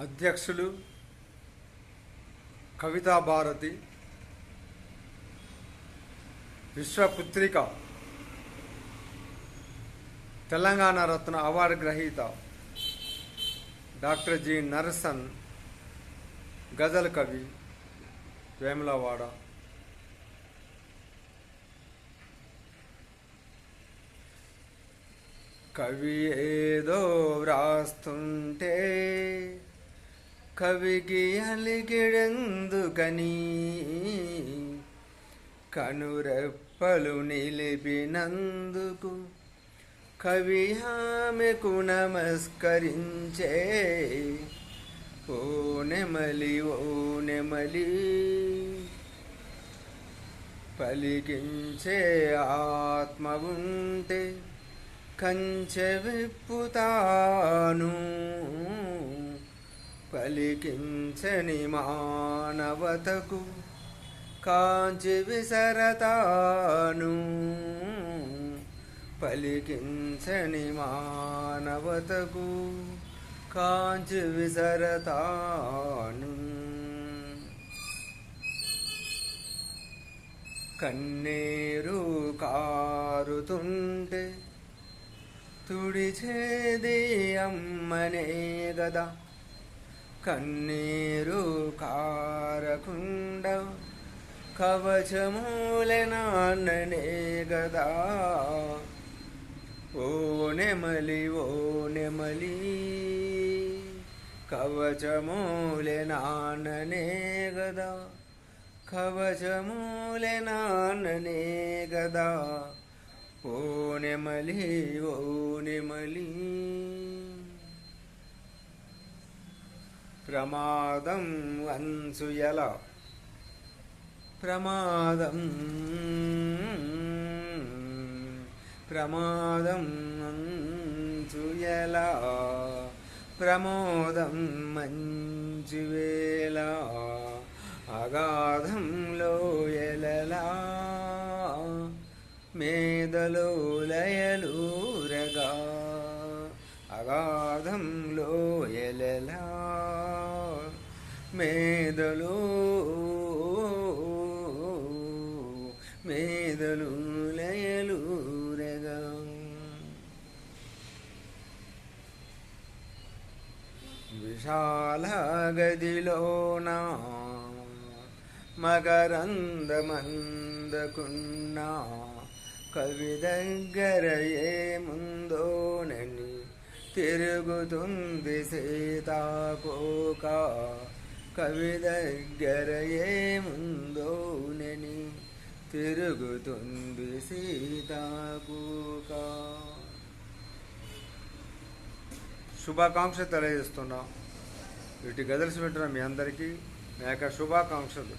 అధ్యక్షులు కవితా భారతి విశ్వపుత్రిక తెలంగాణ రత్న అవార్డు గ్రహీత డాక్టర్ జి నరసన్ గజల్ కవి వేములవాడ. కవి ఏదో వ్రాస్తుంటే కవికి అలిగిడెందుకని కనురెప్పలు నిలిపినందుకు కవి ఆమెకు నమస్కరించే. ఓ నెమలి ఓ నెమలి పలికించే ఆత్మ ఉంటే కంచె విప్పుతాను. పలికించని మానవతకు కాంచి విసరతాను. పలికించని మానవతకు కాంచి విసరతాను. కన్నీరు కారుతుంటే తుడిచేది అమ్మనే గదా. కన్నీరు కారకుండ కవచమూలె నాన్ననే గదా ఓ నెమలి ఓ నెమలి కవచమూలె నాన్ననే గదా కవచమూలె నాన్ననే గదా ఓ నెమలి ఓ నెమలి ప్రమాదం అంచుయల ప్రమాదం ప్రమాదం అంచుయల ప్రమోదం మంచువేళ అగాధం లోయలలా మేదలో లయలూరగా అగాధం మేదలు మేదలు లయలు విశాల గదిలోనా మకరందమందకున్నా కవి దగ్గర ఏముందోనని తిరుగుతుంది సీతాకోకా కవి దగ్గర ఏముందోనని తిరుగుతుంది సీతాకూక శుభాకాంక్ష తెలియజేస్తున్నాం. వీటి గదలిసి పెట్టిన మీ అందరికీ నా యొక్క శుభాకాంక్షలు.